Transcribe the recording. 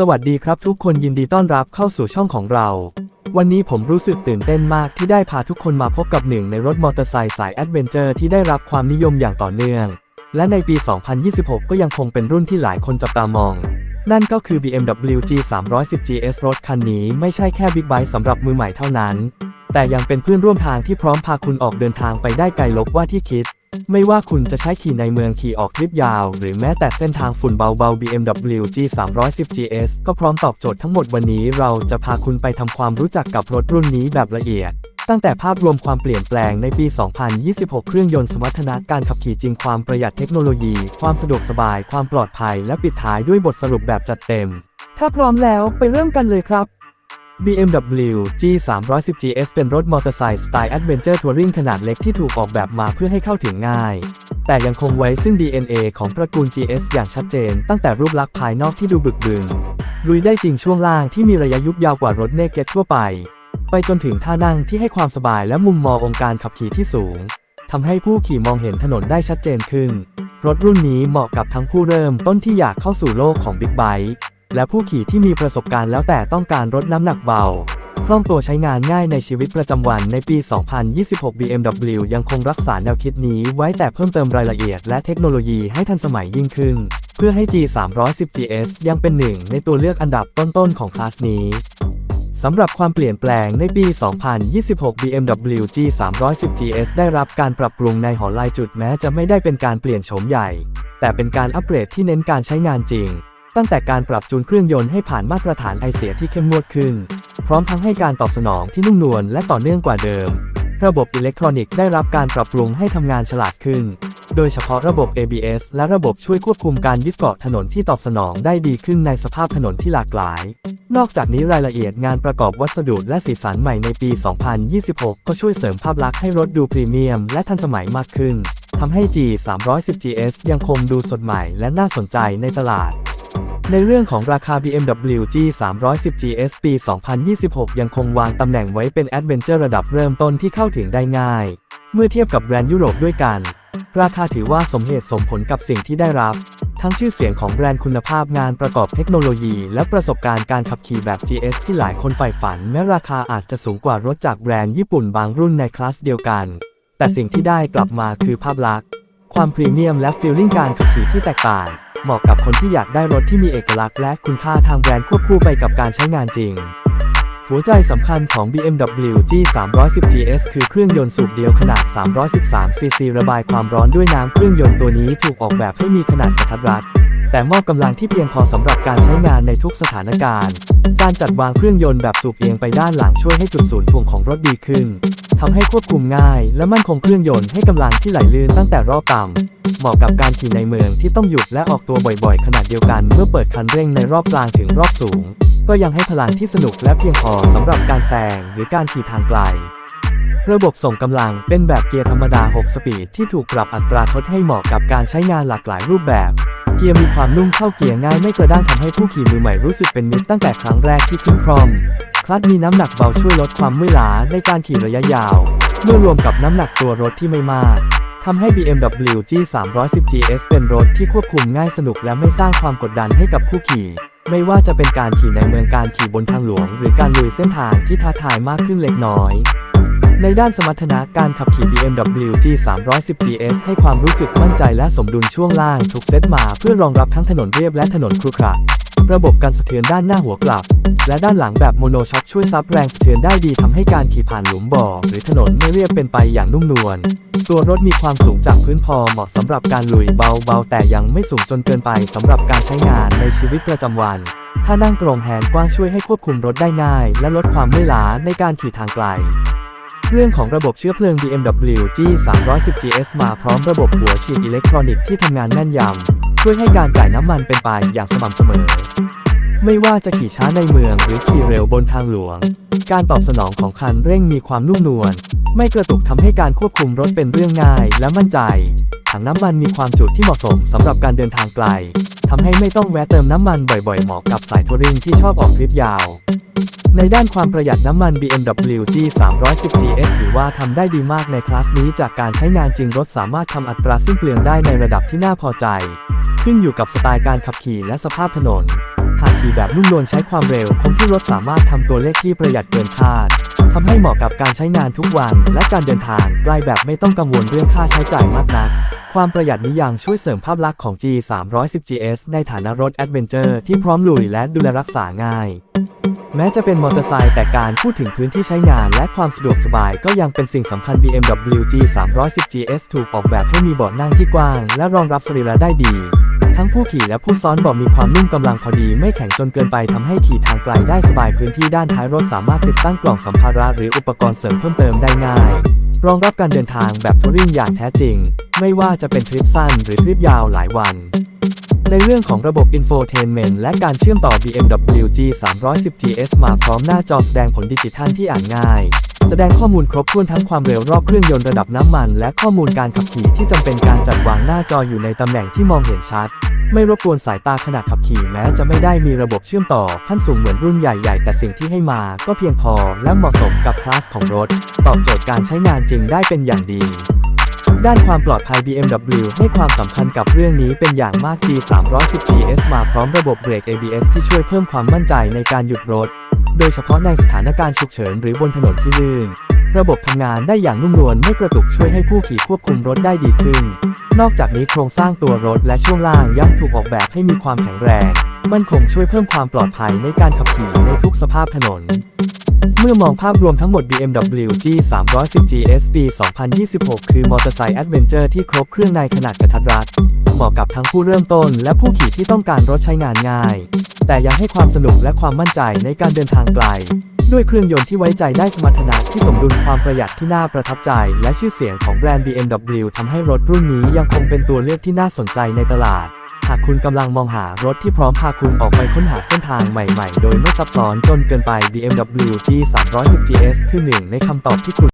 สวัสดีครับทุกคนยินดีต้อนรับเข้าสู่ช่องของเรา วันนี้ผมรู้สึกตื่นเต้นมากที่ได้พาทุกคนมาพบกับหนึ่งในรถมอเตอร์ไซค์สายแอดเวนเจอร์ที่ได้รับความนิยมอย่างต่อเนื่อง และในปี 2026 ก็ยังคงเป็นรุ่นที่หลายคนจับตามอง นั่นก็คือ BMW G310 GS รถคันนี้ไม่ใช่แค่บิ๊กไบค์สำหรับมือใหม่เท่านั้น แต่ยังเป็นเพื่อนร่วมทางที่พร้อมพาคุณออกเดินทางไปได้ไกลลบว่าที่คิด ไม่ว่าคุณจะใช้ขี่ในเมืองขี่ออกทริปยาว หรือแม้แต่เส้นทางฝุ่นเบาๆ BMW G310 GS ก็พร้อมตอบโจทย์ทั้งหมดวันนี้เราจะพาคุณไปทำความรู้จักกับรถรุ่นนี้แบบละเอียด ตั้งแต่ภาพรวมความเปลี่ยนแปลงในปี 2026 เครื่องยนต์สมรรถนะการขับขี่จริงความประหยัดเทคโนโลยี ความสะดวกสบาย ความปลอดภัย และปิดท้ายด้วยบทสรุปแบบจัดเต็ม ถ้าพร้อมแล้วไปเริ่มกันเลยครับ BMW G310 GS เป็นรถมอเตอร์ไซค์สไตล์แอดเวนเจอร์ทัวริงขนาดเล็กที่ถูกออกแบบมาเพื่อให้เข้าถึงง่าย แต่ยังคงไว้ซึ่ง DNA ของตระกูล GS อย่างชัดเจน ตั้งแต่รูปลักษณ์ภายนอกที่ดูบึกบึนลุยได้จริงช่วงล่างที่มีระยะยุบยาวกว่ารถเนเก็ตทั่วไป ไปจนถึงท่านั่งที่ให้ความสบายและมุมมององค์การขับขี่ที่สูงทำให้ผู้ขี่มองเห็นถนนได้ชัดเจนขึ้น รถรุ่นนี้เหมาะกับทั้งผู้เริ่มต้นที่อยากเข้าสู่โลกของบิ๊กไบค์ และผู้ขี่ที่มีประสบการณ์แล้วแต่ต้องการลดน้ำหนักเบาคล่องตัวใช้งานง่ายในชีวิตประจำวันในปี 2026 BMW ยังคงรักษาแนวคิดนี้ไว้แต่เพิ่มเติมรายละเอียดและเทคโนโลยีให้ทันสมัยยิ่งขึ้น เพื่อให้ G310 GS ยังเป็นหนึ่งในตัวเลือกอันดับต้นๆของคลาสนี้สำหรับความเปลี่ยนแปลงในปี 2026 BMW G310 GS ได้รับการปรับปรุงในหอลายจุดแม้จะไม่ได้เป็นการเปลี่ยนโฉมใหญ่ แต่เป็นการอัปเกรดที่เน้นการใช้งานจริง ตั้งแต่การปรับจูนเครื่องยนต์ให้ผ่านมาตรฐานไอเสียที่เข้มงวดขึ้น พร้อมทั้งให้การตอบสนองที่นุ่มนวลและต่อเนื่องกว่าเดิม ระบบอิเล็กทรอนิกส์ได้รับการปรับปรุงให้ทำงานฉลาดขึ้น โดยเฉพาะระบบ ABS และระบบช่วยควบคุมการยึดเกาะถนนที่ตอบสนองได้ดีขึ้นในสภาพถนนที่หลากหลาย นอกจากนี้รายละเอียดงานประกอบวัสดุและสีสันใหม่ในปี 2026 ก็ช่วยเสริมภาพลักษณ์ให้รถดูพรีเมียมและทันสมัยมากขึ้นทำให้ G310 GS ยังคงดูสดใหม่และน่าสนใจในตลาด ในเรื่องของราคา BMW G310 GS ปี 2026 ยังคงวางตำแหน่งไว้เป็นแอดเวนเจอร์ระดับเริ่มต้นที่เข้าถึงได้ง่าย เมื่อเทียบกับแบรนด์ยุโรปด้วยกัน ราคาถือว่าสมเหตุสมผลกับสิ่งที่ได้รับ ทั้งชื่อเสียงของแบรนด์คุณภาพงานประกอบเทคโนโลยี และประสบการณ์การขับขี่แบบ GS ที่หลายคนใฝ่ฝัน แม้ราคาอาจจะสูงกว่ารถจากแบรนด์ญี่ปุ่นบางรุ่นในคลาสเดียวกัน แต่สิ่งที่ได้กลับมาคือภาพลักษณ์ ความพรีเมียมและฟีลลิ่งการขับขี่ที่แตกต่าง เหมาะกับคนที่อยากได้รถที่มีเอกลักษณ์และคุณค่าทางแบรนด์ควบคู่ไปกับการใช้งานจริง หัวใจสำคัญของ BMW G310 GS คือเครื่องยนต์สูบเดียวขนาด 313ซีซีระบายความร้อนด้วยน้ำเครื่องยนต์ตัวนี้ถูกออกแบบให้มีขนาดกระทัดรัดแต่มอบกำลังที่เพียงพอสำหรับการใช้งานในทุกสถานการณ์ การจัดวางเครื่องยนต์แบบสูบเอียงไปด้านหลังช่วยให้จุดศูนย์ถ่วงของรถดีขึ้น ทำให้ควบคุมง่าย และมั่นคงเครื่องยนต์ให้กำลังที่ไหลลื่นตั้งแต่รอบต่ำเหมาะกับการขี่ในเมืองที่ต้องหยุดและออกตัวบ่อยๆ ขนาดเดียวกันเมื่อเปิดคันเร่งในรอบกลางถึงรอบสูง ก็ยังให้พลังที่สนุกและเพียงพอสำหรับการแซงหรือการขี่ทางไกลระบบส่งกำลังเป็นแบบเกียร์ธรรมดา 6 สปีดที่ถูกปรับอัตราทดให้เหมาะกับการใช้งานหลากหลายรูปแบบ เกียร์มีความนุ่มเข้าเกียร์ง่ายไม่กระด้างทำให้ผู้ขี่มือใหม่รู้สึกเป็นมิตรตั้งแต่ครั้งแรกที่ขึ้นครอมคลัตช์มีน้ำหนักเบาช่วยลดความเมื่อยล้าในการขี่ระยะยาว เมื่อรวมกับน้ำหนักตัวรถที่ไม่มากทำให้ BMW G310 GS เป็นรถที่ควบคุมง่ายสนุกและไม่สร้างความกดดันให้กับผู้ขี่ ไม่ว่าจะเป็นการขี่ในเมืองการขี่บนทางหลวง หรือการลุยเส้นทางที่ท้าทายมากขึ้นเล็กน้อย ในด้านสมรรถนะการขับขี่ BMW G310 GS ให้ความรู้สึกมั่นใจและสมดุลช่วงล่างถูกเซตมาเพื่อรองรับทั้งถนนเรียบและถนนครุขระระบบการสะเทือนด้านหน้าหัวกลับ และด้านหลังแบบโมโนช็อคช่วยซับแรงสะเทือนได้ดีทำให้การขี่ผ่านหลุมบ่อ หรือถนนไม่เรียบเป็นไปอย่างนุ่มนวลตัวรถมีความสูงจากพื้นพอเหมาะสำหรับการลุยเบาๆ แต่ยังไม่สูงจนเกินไปสำหรับการใช้งานในชีวิตประจำวัน ถ้านั่งตรงแฮนด์กว้างช่วยให้ควบคุมรถได้ง่าย และลดความเมื่อยล้าในการขี่ทางไกล เรื่องของระบบเชื้อเพลิง BMW G310 GS มาพร้อมระบบหัวฉีดอิเล็กทรอนิกส์ที่ทำงานแม่นยำ ช่วยให้การจ่ายน้ำมันเป็นไปอย่างสม่ำเสมอ ไม่ว่าจะขี่ช้าในเมืองหรือขี่เร็วบนทางหลวง การตอบสนองของคันเร่งมีความนุ่มนวล ไม่กระตุกทำให้การควบคุมรถเป็นเรื่องง่ายและมั่นใจ ถังน้ำมันมีความจุที่เหมาะสมสำหรับการเดินทางไกลทำให้ไม่ต้องแวะเติมน้ำมันบ่อยๆเหมาะกับสายทัวริงที่ชอบออกทริปยาว ในด้านความประหยัดน้ำมัน BMW G310 GS ถือว่าทำได้ดีมากในคลาสนี้จากการใช้งานจริงรถสามารถทำอัตราสิ้นเปลืองได้ในระดับที่น่าพอใจ ขึ้นอยู่กับสไตล์การขับขี่และสภาพถนน หากขี่แบบนุ่มนวลใช้ความเร็วคงที่รถสามารถทำตัวเลขที่ประหยัดเกินคาดทำให้เหมาะกับการใช้งานทุกวัน และการเดินทางไกลแบบไม่ต้องกังวลเรื่องค่าใช้จ่ายมากนัก ความประหยัดนี้ยังช่วยเสริมภาพลักษณ์ของ G 3 1 0 GS ในฐานะรถแอดเวนเจอร์ที่พร้อมลุยและดูแลรักษาง่าย แม้จะเป็นมอเตอร์ไซค์แต่การพูดถึงพื้นที่ใช้งานและความสะดวกสบายก็ยังเป็นสิ่งสำคัญ BMW G 3 1 0 GS ถูกออกแบบให้มีเบาะนั่งที่กว้าง และรองรับสรีระได้ดี ทั้งผู้ขี่และผู้ซ้อนเบาะมีความนุ่มกำลังพอดี ไม่แข็งจนเกินไปทำให้ขี่ทางไกลได้สบายพื้นที่ด้านท้ายรถสามารถติดตั้งกล่องสัมภาระหรืออุปกรณ์เสริมเพิ่มเติมได้ง่าย รองรับการเดินทางแบบทัวริงอย่างแท้จริง ไม่ว่าจะเป็นทริปสั้นหรือทริปยาวหลายวัน ในเรื่องของระบบ Infotainment และการเชื่อมต่อ BMW G 3 1 0 GS มาพร้อมหน้าจอแสดงผลดิจิทัลที่อ่านง่าย แสดงข้อมูลครบถ้วนทั้งความเร็วรอบเครื่องยนต์ระดับน้ำมัน และข้อมูลการขับขี่ที่จำเป็นการจัดวางหน้าจออยู่ในตำแหน่งที่มองเห็นชัด ไม่รบกวนสายตาขณะขับขี่แม้จะไม่ได้มีระบบเชื่อมต่อขั้นสูงเหมือนรุ่นใหญ่ๆ แต่สิ่งที่ให้มาก็เพียงพอและเหมาะสมกับคลาสของรถ ตอบโจทย์การใช้งานจริงได้เป็นอย่างดีด้านความปลอดภัย BMW ให้ความสำคัญกับเรื่องนี้เป็นอย่างมาก G 3 1 0 GS มาพร้อมระบบเบรก ABS ที่ช่วยเพิ่มความมั่นใจในการหยุดรถ โดยเฉพาะในสถานการณ์ฉุกเฉินหรือบนถนนที่ลื่น ระบบทำงานได้อย่างนุ่มนวลไม่กระตุกช่วยให้ผู้ขี่ควบคุมรถได้ดีขึ้น นอกจากนี้โครงสร้างตัวรถและช่วงล่างยังถูกออกแบบให้มีความแข็งแรง มันคงช่วยเพิ่มความปลอดภัยในการขับขี่ในทุกสภาพถนน เมื่อมองภาพรวมทั้งหมด BMW G 3 1 0 GS ปี 2026 คือมอเตอร์ไซค์แอดเวนเจอร์ที่ครบเครื่องในขนาดกระทัดรัด เหมาะกับทั้งผู้เริ่มต้นและผู้ขี่ที่ต้องการรถใช้งานง่าย แต่ยังให้ความสนุกและความมั่นใจในการเดินทางไกล ด้วยเครื่องยนต์ที่ไว้ใจได้สมรรถนะที่สมดุลความประหยัดที่น่าประทับใจ และชื่อเสียงของแบรนด์ BMW ทำให้รถรุ่นนี้ยังคงเป็นตัวเลือกที่น่าสนใจในตลาด หากคุณกำลังมองหารถที่พร้อมพาคุณออกไปค้นหาเส้นทางใหม่ๆ โดยไม่ซับซ้อนจนเกินไป BMW G 3 1 0 GS คือหนึ่งในคำตอบที่คุณ